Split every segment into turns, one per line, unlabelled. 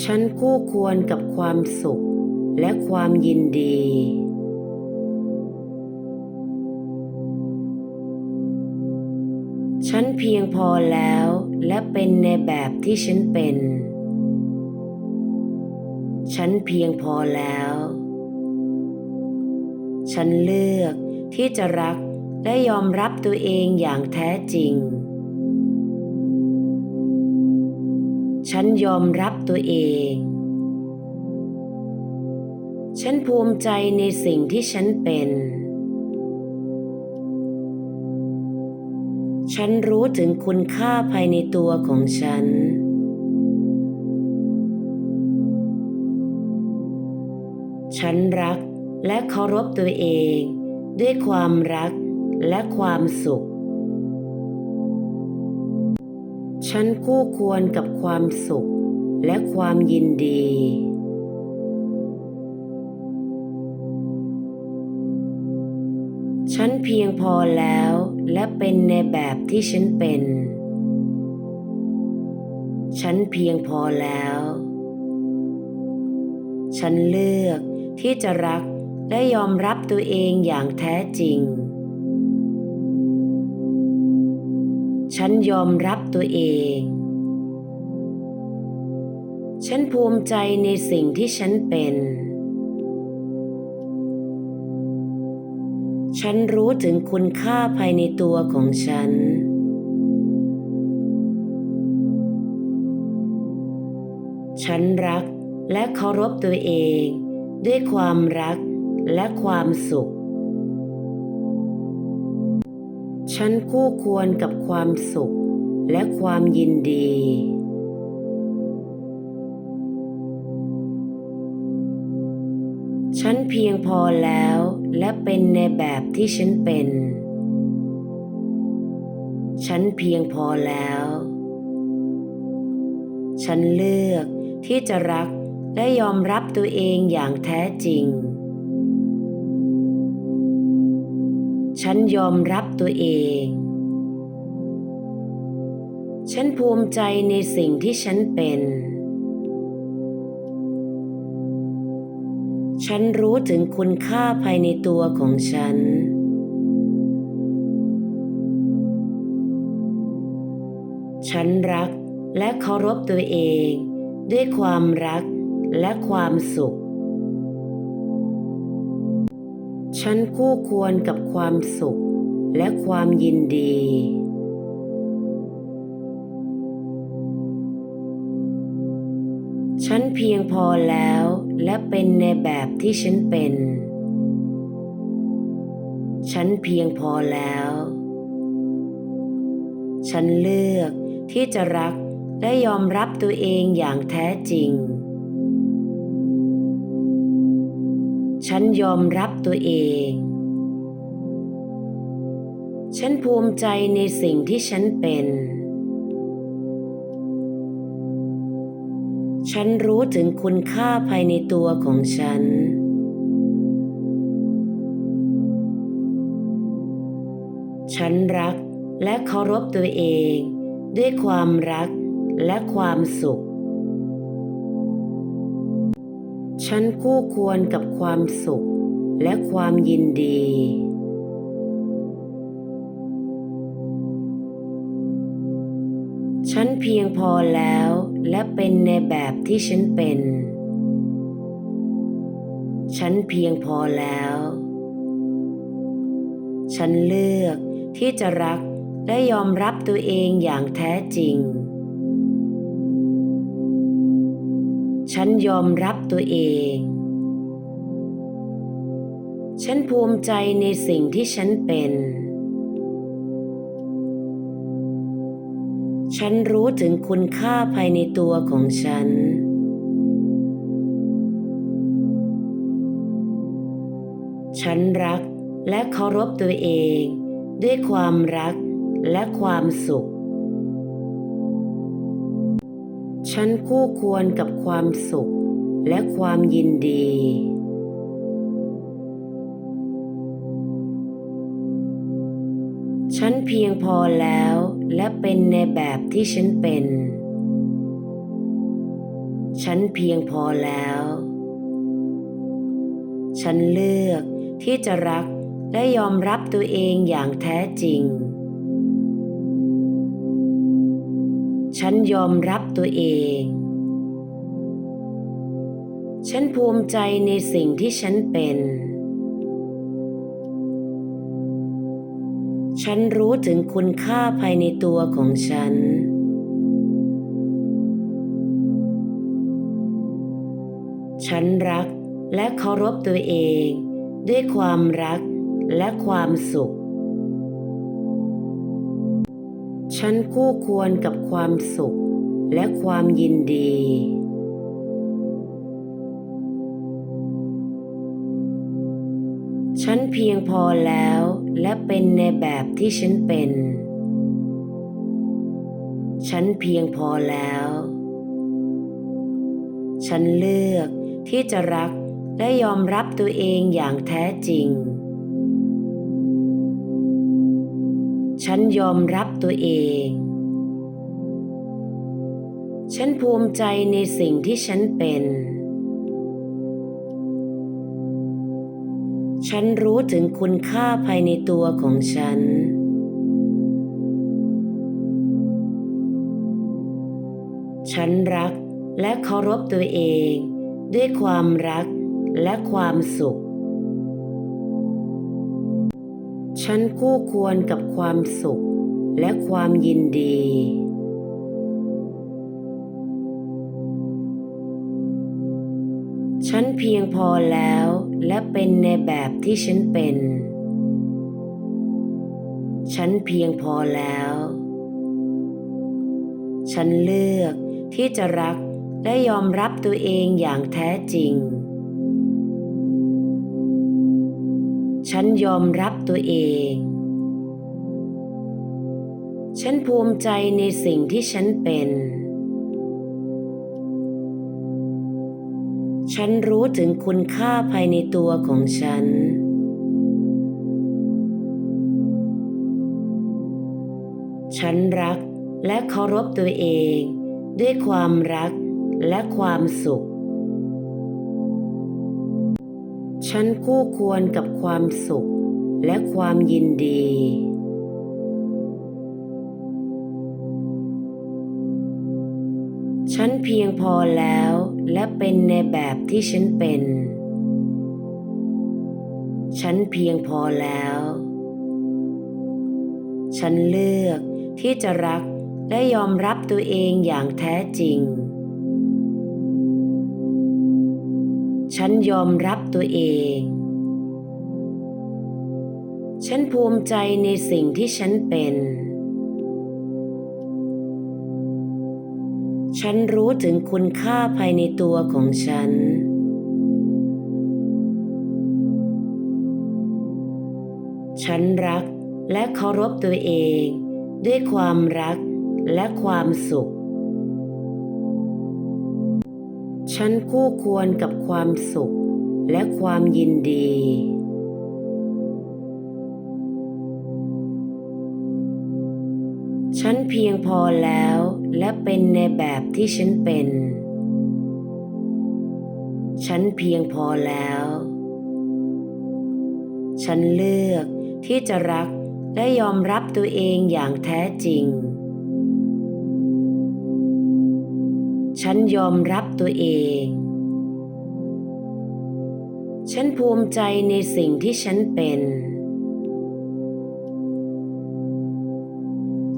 ฉันคู่ควรกับความสุขและความยินดี ฉันเพียงพอแล้วและเป็นในแบบที่ฉันเป็น ฉันเพียงพอแล้ว ฉันเลือกที่จะรักและยอมรับตัวเองอย่างแท้จริง ฉันยอมรับตัวเอง ฉันภูมิใจในสิ่งที่ฉันเป็น ฉันรู้ถึงคุณค่าภายในตัวของฉัน ฉันรักและเคารพตัวเอง ด้วยความรักและความสุข ฉันคู่ควรกับความสุขและความยินดี ฉันเพียงพอแล้วและเป็นในแบบที่ฉันเป็น ฉันเพียงพอแล้ว ฉันเลือกที่จะรักและยอมรับตัวเองอย่างแท้จริง ฉันยอมรับตัวเอง ฉันภูมิใจในสิ่งที่ฉันเป็น ฉันรู้ถึงคุณค่าภายในตัวของฉัน ฉันรักและเคารพตัวเอง ด้วยความรักและความสุข ฉันคู่ควรกับความสุขและความยินดี ฉันเพียงพอแล้วและเป็นในแบบที่ฉันเป็น ฉันเพียงพอแล้ว ฉันเลือกที่จะรักและยอมรับตัวเองอย่างแท้จริง ฉันยอมรับตัวเอง ฉันภูมิใจในสิ่งที่ฉันเป็น ฉันรู้ถึงคุณค่าภายในตัวของฉัน ฉันรักและเคารพตัวเอง ด้วยความรักและความสุข ฉันคู่ควรกับความสุขและความยินดี ฉันเพียงพอแล้วและเป็นในแบบที่ฉันเป็น ฉันเพียงพอแล้ว ฉันเลือกที่จะรักและยอมรับตัวเองอย่างแท้จริง ฉันยอมรับตัวเอง ฉันภูมิใจในสิ่งที่ฉันเป็น ฉันรู้ถึงคุณค่าภายในตัวของฉัน ฉันรักและเคารพตัวเอง ด้วยความรักและความสุข ฉันคู่ควรกับความสุขและความยินดี ฉันเพียงพอแล้วและเป็นในแบบที่ฉันเป็น ฉันเพียงพอแล้ว ฉันเลือกที่จะรักและยอมรับตัวเองอย่างแท้จริง ฉันยอมรับตัวเอง ฉันภูมิใจในสิ่งที่ฉันเป็น ฉันรู้ถึงคุณค่าภายในตัวของฉัน ฉันรักและเคารพตัวเอง ด้วยความรักและความสุข ฉันคู่ควรกับความสุขและความยินดี ฉันเพียงพอแล้วและเป็นในแบบที่ฉันเป็น ฉันเพียงพอแล้ว ฉันเลือกที่จะรักและยอมรับตัวเองอย่างแท้จริง ฉันยอมรับตัวเอง ฉันภูมิใจในสิ่งที่ฉันเป็น ฉันรู้ถึงคุณค่าภายในตัวของฉัน ฉันรักและเคารพตัวเอง ด้วยความรักและความสุข ฉันคู่ควรกับความสุขและความยินดี ฉันเพียงพอแล้วและเป็นในแบบที่ฉันเป็น ฉันเพียงพอแล้ว ฉันเลือกที่จะรักและยอมรับตัวเองอย่างแท้จริง ฉันยอมรับตัวเอง ฉันภูมิใจในสิ่งที่ฉันเป็น ฉันรู้ถึงคุณค่าภายในตัวของฉัน ฉันรักและเคารพตัวเอง ด้วยความรักและความสุข ฉันคู่ควรกับความสุขและความยินดี ฉันเพียงพอแล้วและเป็นในแบบที่ฉันเป็น ฉันเพียงพอแล้ว ฉันเลือกที่จะรักและยอมรับตัวเองอย่างแท้จริง ฉันยอมรับตัวเอง ฉันภูมิใจในสิ่งที่ฉันเป็น ฉันรู้ถึงคุณค่าภายในตัวของฉัน ฉันรักและเคารพตัวเอง ด้วยความรักและความสุข ฉันคู่ควรกับความสุขและความยินดี ฉันเพียงพอแล้วและเป็นในแบบที่ฉันเป็น ฉันเพียงพอแล้ว ฉันเลือกที่จะรักและยอมรับตัวเองอย่างแท้จริง ฉันยอมรับตัวเอง ฉันภูมิใจในสิ่งที่ฉันเป็น ฉันรู้ถึงคุณค่าภายในตัวของฉัน ฉันรักและเคารพตัวเอง ด้วยความรักและความสุข ฉันคู่ควรกับความสุขและความยินดี ฉันเพียงพอแล้วและเป็นในแบบที่ฉันเป็น ฉันเพียงพอแล้ว ฉันเลือกที่จะรักและยอมรับตัวเองอย่างแท้จริง ฉันยอมรับตัวเอง ฉันภูมิใจในสิ่งที่ฉันเป็น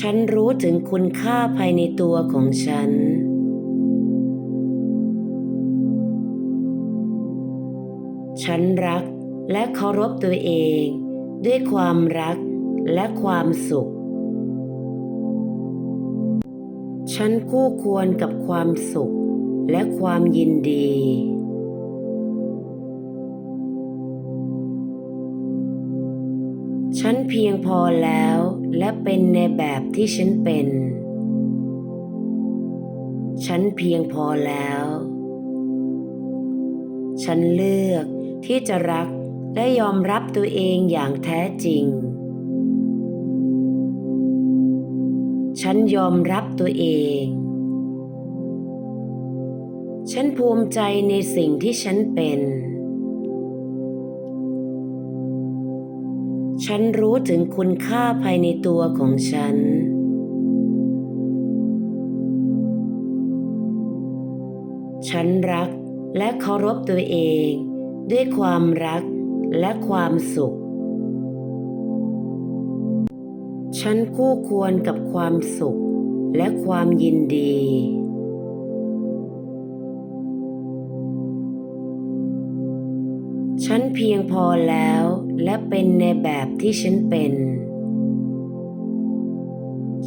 ฉันรู้ถึงคุณค่าภายในตัวของฉัน ฉันรักและเคารพตัวเอง ด้วยความรักและความสุข ฉันคู่ควรกับความสุขและความยินดี ฉันเพียงพอแล้วและเป็นในแบบที่ฉันเป็น ฉันเพียงพอแล้ว ฉันเลือกที่จะรักและยอมรับตัวเองอย่างแท้จริง ฉันยอมรับตัวเอง ฉันภูมิใจในสิ่งที่ฉันเป็น ฉันรู้ถึงคุณค่าภายในตัวของฉัน ฉันรักและเคารพตัวเอง ด้วยความรักและความสุข ฉันคู่ควรกับความสุขและความยินดี ฉันเพียงพอแล้วและเป็นในแบบที่ฉันเป็น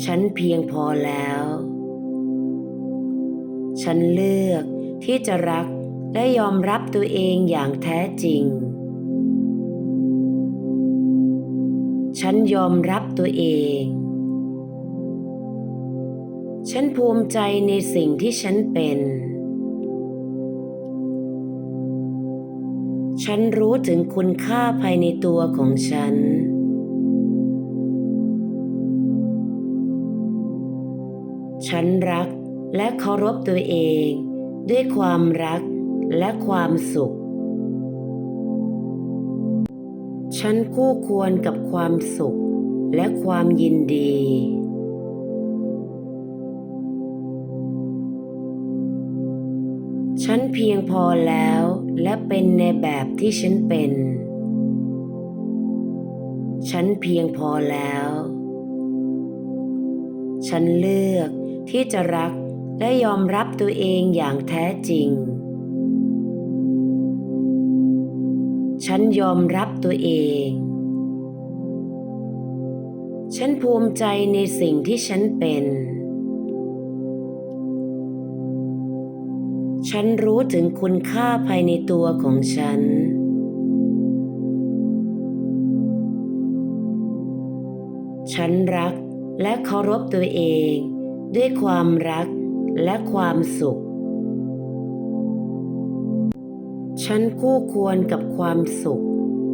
ฉันเพียงพอแล้ว ฉันเลือกที่จะรักและยอมรับตัวเองอย่างแท้จริง ฉันยอมรับตัวเอง ฉันภูมิใจในสิ่งที่ฉันเป็น ฉันรู้ถึงคุณค่าภายในตัวของฉัน ฉันรักและเคารพตัวเอง ด้วยความรักและความสุข ฉันคู่ควรกับความสุขและความยินดี ฉันเพียงพอแล้วและเป็นในแบบที่ฉันเป็น ฉันเพียงพอแล้ว ฉันเลือกที่จะรักและยอมรับตัวเองอย่างแท้จริง ฉันยอมรับตัวเอง ฉันภูมิใจในสิ่งที่ฉันเป็น ฉันรู้ถึงคุณค่าภายในตัวของฉัน ฉันรักและเคารพตัวเอง ด้วยความรักและความสุข ฉันคู่ควรกับความสุข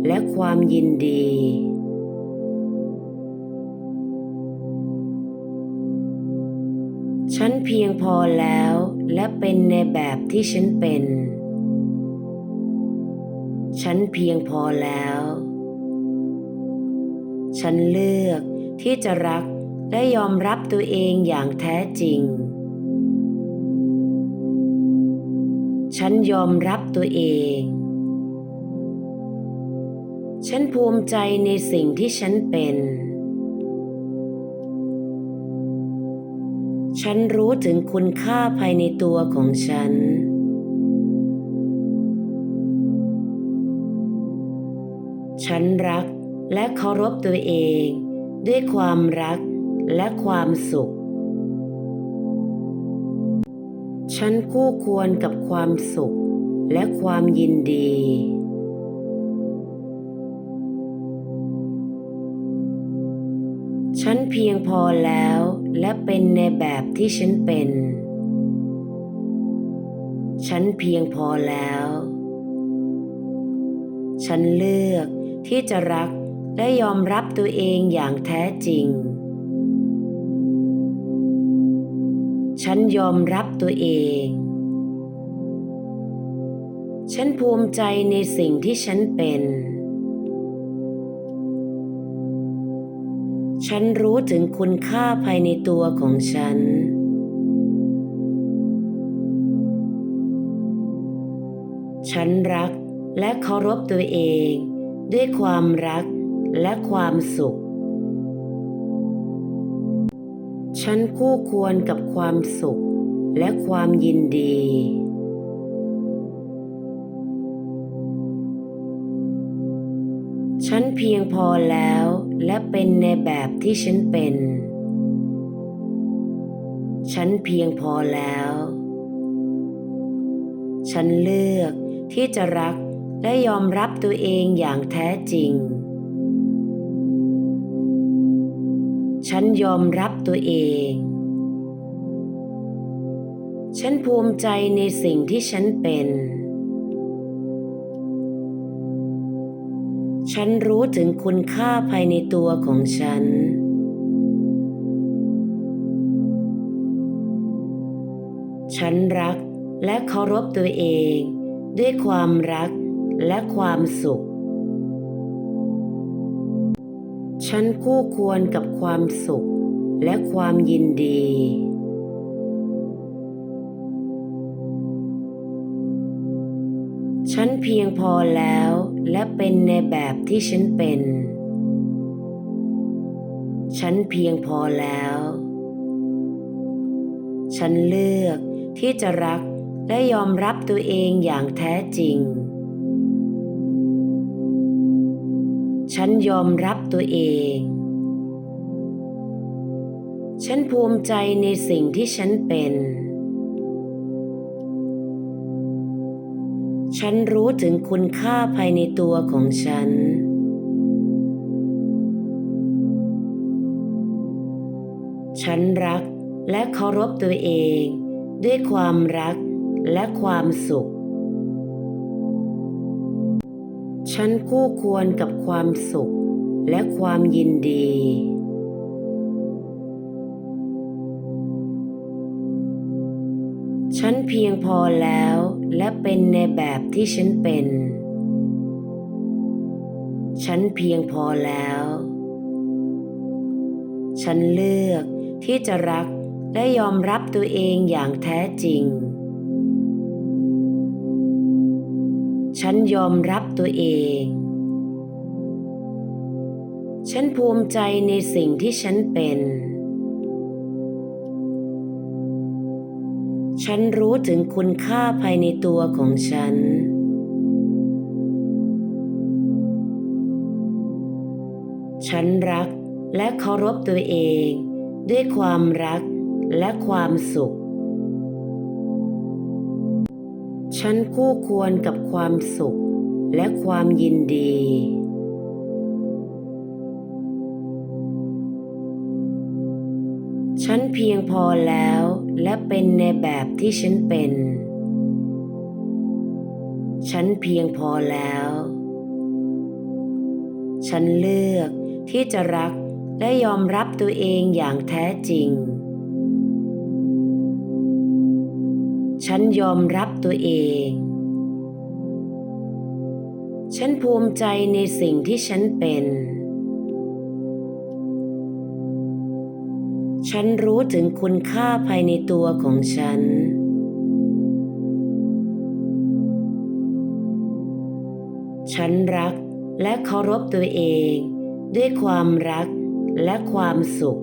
และความยินดี ฉันเพียงพอแล้วและเป็นในแบบที่ฉันเป็น ฉันเพียงพอแล้ว ฉันเลือกที่จะรักและยอมรับตัวเองอย่างแท้จริง ฉันยอมรับตัวเอง ฉันภูมิใจในสิ่งที่ฉันเป็น ฉันรู้ถึงคุณค่าภายในตัวของฉัน ฉันรักและเคารพตัวเอง ด้วยความรักและความสุข ฉันคู่ควรกับความสุขและความยินดี ฉันเพียงพอแล้วและเป็นในแบบที่ฉันเป็น ฉันเพียงพอแล้ว ฉันเลือกที่จะรักและยอมรับตัวเองอย่างแท้จริง ฉันยอมรับตัวเอง ฉันภูมิใจในสิ่งที่ฉันเป็น ฉันรู้ถึงคุณค่าภายในตัวของฉัน ฉันรักและเคารพตัวเอง ด้วยความรักและความสุข ฉันคู่ควรกับความสุขและความยินดี ฉันเพียงพอแล้วและเป็นในแบบที่ฉันเป็น ฉันเพียงพอแล้ว ฉันเลือกที่จะรักและยอมรับตัวเองอย่างแท้จริง ฉันยอมรับตัวเอง ฉันภูมิใจในสิ่งที่ฉันเป็น ฉันรู้ถึงคุณค่าภายในตัวของฉัน ฉันรักและเคารพตัวเอง ด้วยความรักและความสุข ฉันคู่ควรกับความสุขและความยินดี ฉันเพียงพอแล้วและเป็นในแบบที่ฉันเป็น ฉันเพียงพอแล้ว ฉันเลือกที่จะรักและยอมรับตัวเองอย่างแท้จริง ฉันยอมรับตัวเอง ฉันภูมิใจในสิ่งที่ฉันเป็น ฉันรู้ถึงคุณค่าภายในตัวของฉัน ฉันรักและเคารพตัวเอง ด้วยความรักและความสุข ฉันคู่ควรกับความสุขและความยินดี ฉันเพียงพอแล้วและเป็นในแบบที่ฉันเป็น ฉันเพียงพอแล้ว ฉันเลือกที่จะรักและยอมรับตัวเองอย่างแท้จริง ฉันยอมรับตัวเอง ฉันภูมิใจในสิ่งที่ฉันเป็น ฉันรู้ถึงคุณค่าภายในตัวของฉัน ฉันรักและเคารพตัวเอง ด้วยความรักและความสุข ฉันคู่ควรกับความสุขและความยินดี ฉันเพียงพอแล้วและเป็นในแบบที่ฉันเป็น ฉันเพียงพอแล้ว ฉันเลือกที่จะรักและยอมรับตัวเองอย่างแท้จริง ฉันยอมรับตัวเอง ฉันภูมิใจในสิ่งที่ฉันเป็น ฉันรู้ถึงคุณค่าภายในตัวของฉัน ฉันรักและเคารพตัวเอง ด้วยความรักและความสุข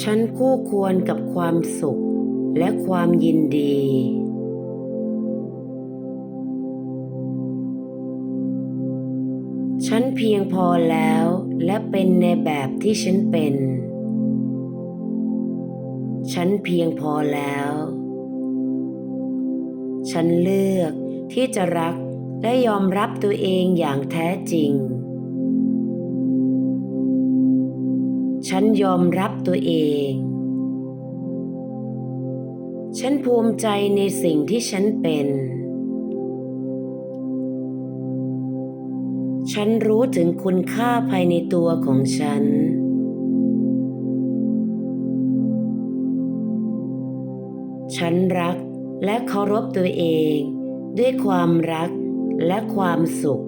ฉันคู่ควรกับความสุขและความยินดี ฉันเพียงพอแล้วและเป็นในแบบที่ฉันเป็น ฉันเพียงพอแล้ว ฉันเลือกที่จะรักและยอมรับตัวเองอย่างแท้จริง ฉันยอมรับตัวเอง ฉันภูมิใจในสิ่งที่ฉันเป็น ฉันรู้ถึงคุณค่าภายในตัวของฉัน ฉันรักและเคารพตัวเอง ด้วยความรักและความสุข